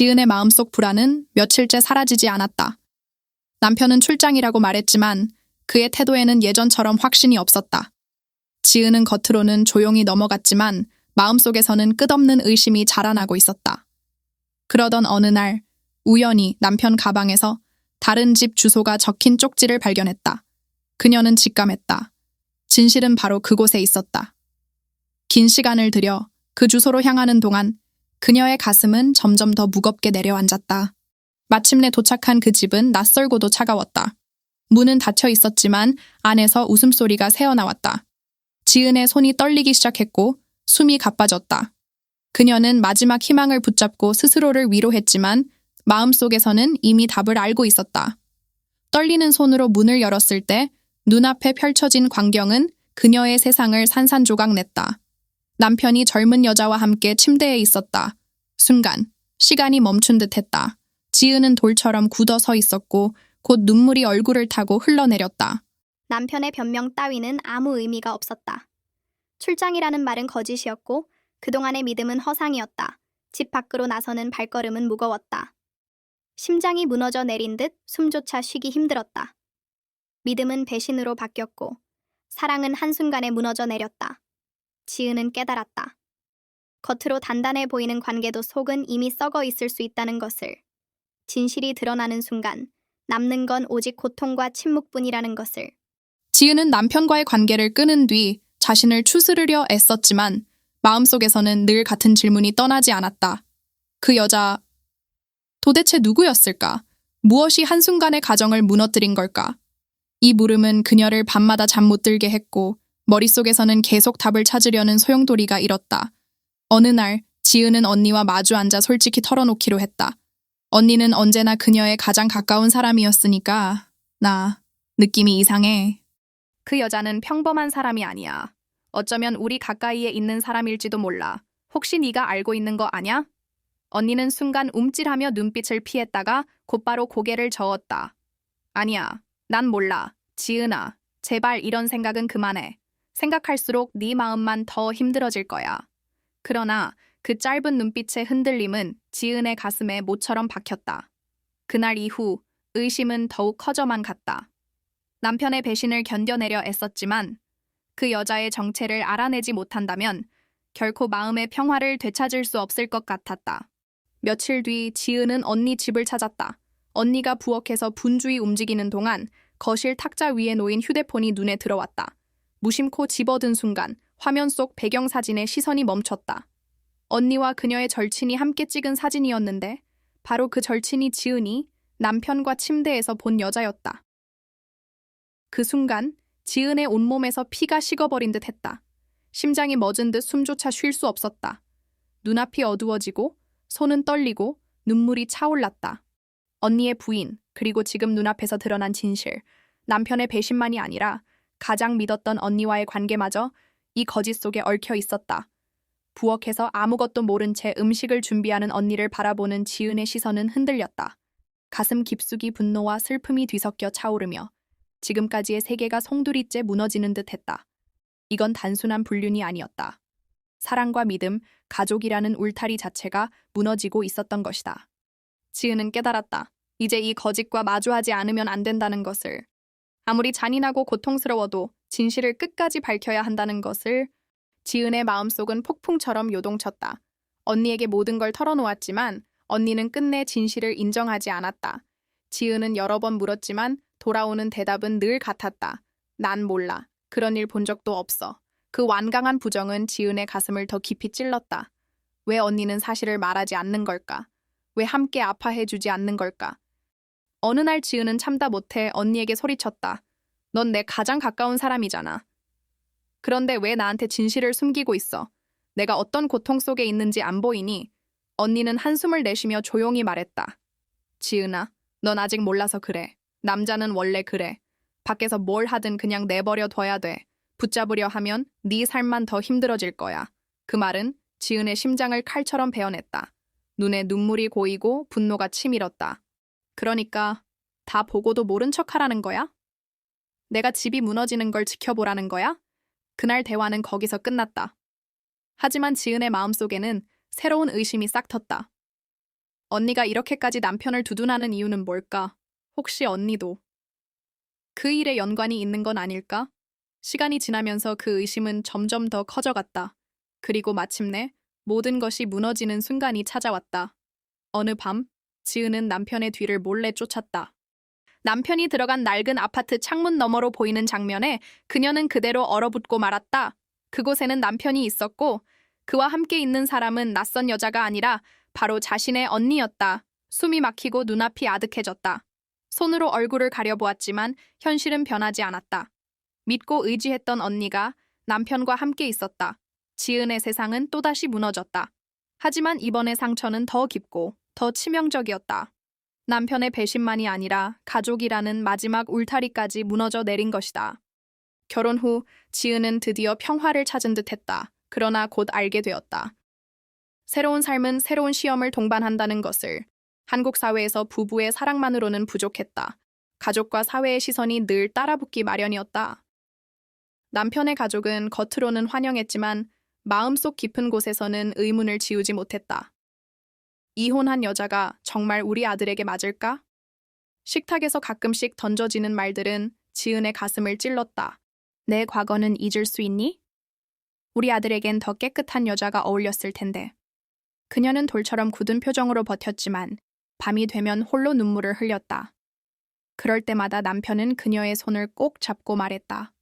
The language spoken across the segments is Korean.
지은의 마음속 불안은 며칠째 사라지지 않았다. 남편은 출장이라고 말했지만 그의 태도에는 예전처럼 확신이 없었다. 지은은 겉으로는 조용히 넘어갔지만 마음속에서는 끝없는 의심이 자라나고 있었다. 그러던 어느 날 우연히 남편 가방에서 다른 집 주소가 적힌 쪽지를 발견했다. 그녀는 직감했다. 진실은 바로 그곳에 있었다. 긴 시간을 들여 그 주소로 향하는 동안 그녀의 가슴은 점점 더 무겁게 내려앉았다. 마침내 도착한 그 집은 낯설고도 차가웠다. 문은 닫혀 있었지만 안에서 웃음소리가 새어나왔다. 지은의 손이 떨리기 시작했고 숨이 가빠졌다. 그녀는 마지막 희망을 붙잡고 스스로를 위로했지만 마음속에서는 이미 답을 알고 있었다. 떨리는 손으로 문을 열었을 때 눈앞에 펼쳐진 광경은 그녀의 세상을 산산조각 냈다. 남편이 젊은 여자와 함께 침대에 있었다. 순간 시간이 멈춘 듯 했다. 지은은 돌처럼 굳어 서 있었고 곧 눈물이 얼굴을 타고 흘러내렸다. 남편의 변명 따위는 아무 의미가 없었다. 출장이라는 말은 거짓이었고 그동안의 믿음은 허상이었다. 집 밖으로 나서는 발걸음은 무거웠다. 심장이 무너져 내린 듯 숨조차 쉬기 힘들었다. 믿음은 배신으로 바뀌었고 사랑은 한순간에 무너져 내렸다. 지은은 깨달았다. 겉으로 단단해 보이는 관계도 속은 이미 썩어 있을 수 있다는 것을. 진실이 드러나는 순간 남는 건 오직 고통과 침묵뿐이라는 것을. 지은은 남편과의 관계를 끊은 뒤 자신을 추스르려 애썼지만 마음속에서는 늘 같은 질문이 떠나지 않았다. 그 여자 도대체 누구였을까? 무엇이 한순간의 가정을 무너뜨린 걸까? 이 물음은 그녀를 밤마다 잠 못 들게 했고 머릿속에서는 계속 답을 찾으려는 소용돌이가 일었다. 어느 날 지은은 언니와 마주 앉아 솔직히 털어놓기로 했다. 언니는 언제나 그녀의 가장 가까운 사람이었으니까 나 느낌이 이상해. 그 여자는 평범한 사람이 아니야. 어쩌면 우리 가까이에 있는 사람일지도 몰라. 혹시 네가 알고 있는 거 아냐? 언니는 순간 움찔하며 눈빛을 피했다가 곧바로 고개를 저었다. 아니야. 난 몰라. 지은아. 제발 이런 생각은 그만해. 생각할수록 네 마음만 더 힘들어질 거야. 그러나 그 짧은 눈빛의 흔들림은 지은의 가슴에 모처럼 박혔다. 그날 이후 의심은 더욱 커져만 갔다. 남편의 배신을 견뎌내려 애썼지만 그 여자의 정체를 알아내지 못한다면 결코 마음의 평화를 되찾을 수 없을 것 같았다. 며칠 뒤 지은은 언니 집을 찾았다. 언니가 부엌에서 분주히 움직이는 동안 거실 탁자 위에 놓인 휴대폰이 눈에 들어왔다. 무심코 집어든 순간 화면 속 배경 사진에 시선이 멈췄다. 언니와 그녀의 절친이 함께 찍은 사진이었는데 바로 그 절친이 지은이 남편과 침대에서 본 여자였다. 그 순간 지은의 온몸에서 피가 식어버린 듯 했다. 심장이 멎은 듯 숨조차 쉴 수 없었다. 눈앞이 어두워지고 손은 떨리고 눈물이 차올랐다. 언니의 부인, 그리고 지금 눈앞에서 드러난 진실, 남편의 배신만이 아니라 가장 믿었던 언니와의 관계마저 이 거짓 속에 얽혀 있었다. 부엌에서 아무것도 모른 채 음식을 준비하는 언니를 바라보는 지은의 시선은 흔들렸다. 가슴 깊숙이 분노와 슬픔이 뒤섞여 차오르며 지금까지의 세계가 송두리째 무너지는 듯 했다. 이건 단순한 불륜이 아니었다. 사랑과 믿음, 가족이라는 울타리 자체가 무너지고 있었던 것이다. 지은은 깨달았다. 이제 이 거짓과 마주하지 않으면 안 된다는 것을. 아무리 잔인하고 고통스러워도 진실을 끝까지 밝혀야 한다는 것을 지은의 마음속은 폭풍처럼 요동쳤다. 언니에게 모든 걸 털어놓았지만 언니는 끝내 진실을 인정하지 않았다. 지은은 여러 번 물었지만 돌아오는 대답은 늘 같았다. 난 몰라. 그런 일 본 적도 없어. 그 완강한 부정은 지은의 가슴을 더 깊이 찔렀다. 왜 언니는 사실을 말하지 않는 걸까? 왜 함께 아파해 주지 않는 걸까? 어느 날 지은은 참다 못해 언니에게 소리쳤다. 넌 내 가장 가까운 사람이잖아. 그런데 왜 나한테 진실을 숨기고 있어? 내가 어떤 고통 속에 있는지 안 보이니? 언니는 한숨을 내쉬며 조용히 말했다. 지은아, 넌 아직 몰라서 그래. 남자는 원래 그래. 밖에서 뭘 하든 그냥 내버려 둬야 돼. 붙잡으려 하면 네 삶만 더 힘들어질 거야. 그 말은 지은의 심장을 칼처럼 베어냈다. 눈에 눈물이 고이고 분노가 치밀었다. 그러니까 다 보고도 모른 척 하라는 거야? 내가 집이 무너지는 걸 지켜보라는 거야? 그날 대화는 거기서 끝났다. 하지만 지은의 마음속에는 새로운 의심이 싹 텄다. 언니가 이렇게까지 남편을 두둔하는 이유는 뭘까? 혹시 언니도 그 일에 연관이 있는 건 아닐까? 시간이 지나면서 그 의심은 점점 더 커져갔다. 그리고 마침내 모든 것이 무너지는 순간이 찾아왔다. 어느 밤, 지은은 남편의 뒤를 몰래 쫓았다. 남편이 들어간 낡은 아파트 창문 너머로 보이는 장면에 그녀는 그대로 얼어붙고 말았다. 그곳에는 남편이 있었고 그와 함께 있는 사람은 낯선 여자가 아니라 바로 자신의 언니였다. 숨이 막히고 눈앞이 아득해졌다. 손으로 얼굴을 가려보았지만 현실은 변하지 않았다. 믿고 의지했던 언니가 남편과 함께 있었다. 지은의 세상은 또다시 무너졌다. 하지만 이번의 상처는 더 깊고 더 치명적이었다. 남편의 배신만이 아니라 가족이라는 마지막 울타리까지 무너져 내린 것이다. 결혼 후 지은은 드디어 평화를 찾은 듯 했다. 그러나 곧 알게 되었다. 새로운 삶은 새로운 시험을 동반한다는 것을 한국 사회에서 부부의 사랑만으로는 부족했다. 가족과 사회의 시선이 늘 따라붙기 마련이었다. 남편의 가족은 겉으로는 환영했지만 마음속 깊은 곳에서는 의문을 지우지 못했다. 이혼한 여자가 정말 우리 아들에게 맞을까? 식탁에서 가끔씩 던져지는 말들은 지은의 가슴을 찔렀다. 내 과거는 잊을 수 있니? 우리 아들에겐 더 깨끗한 여자가 어울렸을 텐데. 그녀는 돌처럼 굳은 표정으로 버텼지만 밤이 되면 홀로 눈물을 흘렸다. 그럴 때마다 남편은 그녀의 손을 꼭 잡고 말했다.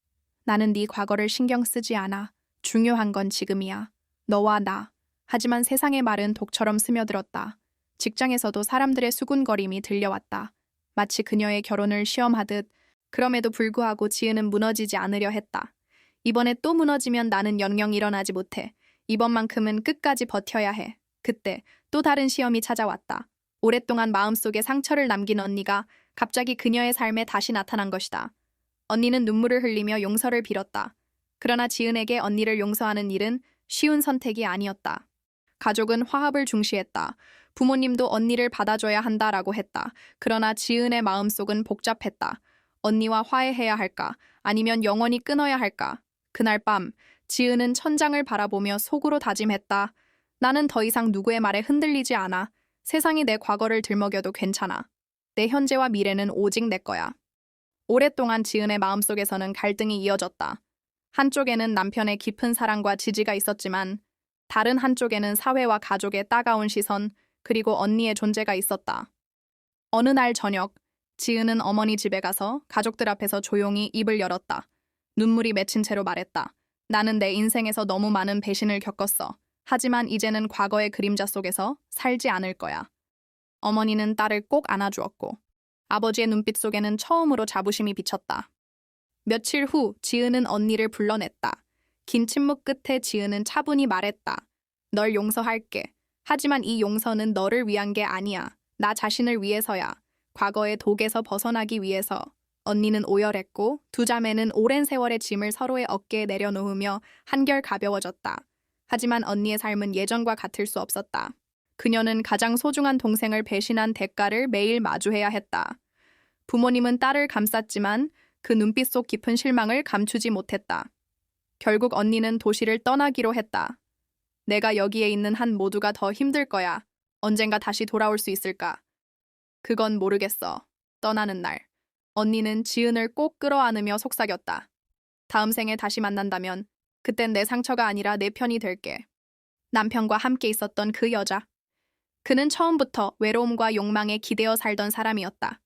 나는 네 과거를 신경 쓰지 않아. 중요한 건 지금이야. 너와 나. 하지만 세상의 말은 독처럼 스며들었다. 직장에서도 사람들의 수군거림이 들려왔다. 마치 그녀의 결혼을 시험하듯 그럼에도 불구하고 지은은 무너지지 않으려 했다. 이번에 또 무너지면 나는 영영 일어나지 못해. 이번만큼은 끝까지 버텨야 해. 그때 또 다른 시험이 찾아왔다. 오랫동안 마음속에 상처를 남긴 언니가 갑자기 그녀의 삶에 다시 나타난 것이다. 언니는 눈물을 흘리며 용서를 빌었다. 그러나 지은에게 언니를 용서하는 일은 쉬운 선택이 아니었다. 가족은 화합을 중시했다. 부모님도 언니를 받아줘야 한다라고 했다. 그러나 지은의 마음속은 복잡했다. 언니와 화해해야 할까? 아니면 영원히 끊어야 할까? 그날 밤, 지은은 천장을 바라보며 속으로 다짐했다. 나는 더 이상 누구의 말에 흔들리지 않아. 세상이 내 과거를 들먹여도 괜찮아. 내 현재와 미래는 오직 내 거야. 오랫동안 지은의 마음속에서는 갈등이 이어졌다. 한쪽에는 남편의 깊은 사랑과 지지가 있었지만 다른 한쪽에는 사회와 가족의 따가운 시선 그리고 언니의 존재가 있었다. 어느 날 저녁 지은은 어머니 집에 가서 가족들 앞에서 조용히 입을 열었다. 눈물이 맺힌 채로 말했다. 나는 내 인생에서 너무 많은 배신을 겪었어. 하지만 이제는 과거의 그림자 속에서 살지 않을 거야. 어머니는 딸을 꼭 안아주었고 아버지의 눈빛 속에는 처음으로 자부심이 비쳤다. 며칠 후 지은은 언니를 불러냈다. 긴 침묵 끝에 지은은 차분히 말했다. 널 용서할게. 하지만 이 용서는 너를 위한 게 아니야. 나 자신을 위해서야. 과거의 독에서 벗어나기 위해서. 언니는 오열했고 두 자매는 오랜 세월의 짐을 서로의 어깨에 내려놓으며 한결 가벼워졌다. 하지만 언니의 삶은 예전과 같을 수 없었다. 그녀는 가장 소중한 동생을 배신한 대가를 매일 마주해야 했다. 부모님은 딸을 감쌌지만 그 눈빛 속 깊은 실망을 감추지 못했다. 결국 언니는 도시를 떠나기로 했다. 내가 여기에 있는 한 모두가 더 힘들 거야. 언젠가 다시 돌아올 수 있을까? 그건 모르겠어. 떠나는 날. 언니는 지은을 꼭 끌어안으며 속삭였다. 다음 생에 다시 만난다면 그땐 내 상처가 아니라 내 편이 될게. 남편과 함께 있었던 그 여자. 그는 처음부터 외로움과 욕망에 기대어 살던 사람이었다.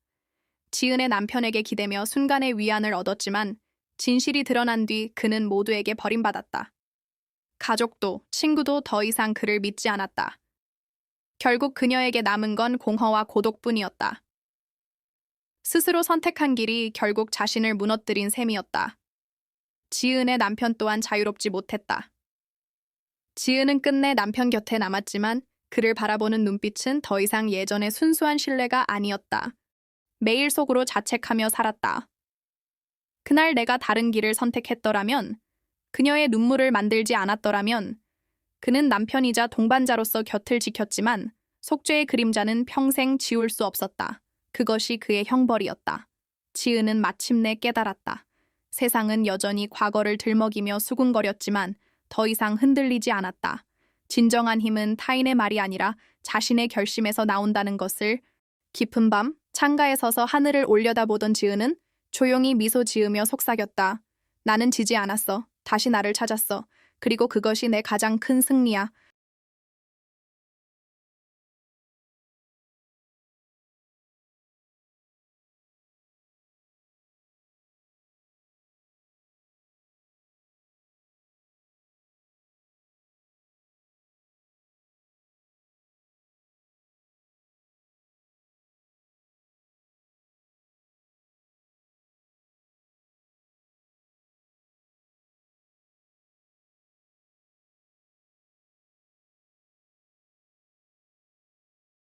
지은의 남편에게 기대며 순간의 위안을 얻었지만 진실이 드러난 뒤 그는 모두에게 버림받았다. 가족도 친구도 더 이상 그를 믿지 않았다. 결국 그녀에게 남은 건 공허와 고독뿐이었다. 스스로 선택한 길이 결국 자신을 무너뜨린 셈이었다. 지은의 남편 또한 자유롭지 못했다. 지은은 끝내 남편 곁에 남았지만 그를 바라보는 눈빛은 더 이상 예전의 순수한 신뢰가 아니었다. 매일 속으로 자책하며 살았다. 그날 내가 다른 길을 선택했더라면, 그녀의 눈물을 만들지 않았더라면, 그는 남편이자 동반자로서 곁을 지켰지만, 속죄의 그림자는 평생 지울 수 없었다. 그것이 그의 형벌이었다. 지은은 마침내 깨달았다. 세상은 여전히 과거를 들먹이며 수군거렸지만 더 이상 흔들리지 않았다. 진정한 힘은 타인의 말이 아니라 자신의 결심에서 나온다는 것을 깊은 밤 창가에 서서 하늘을 올려다보던 지은은 조용히 미소 지으며 속삭였다. 나는 지지 않았어. 다시 나를 찾았어. 그리고 그것이 내 가장 큰 승리야.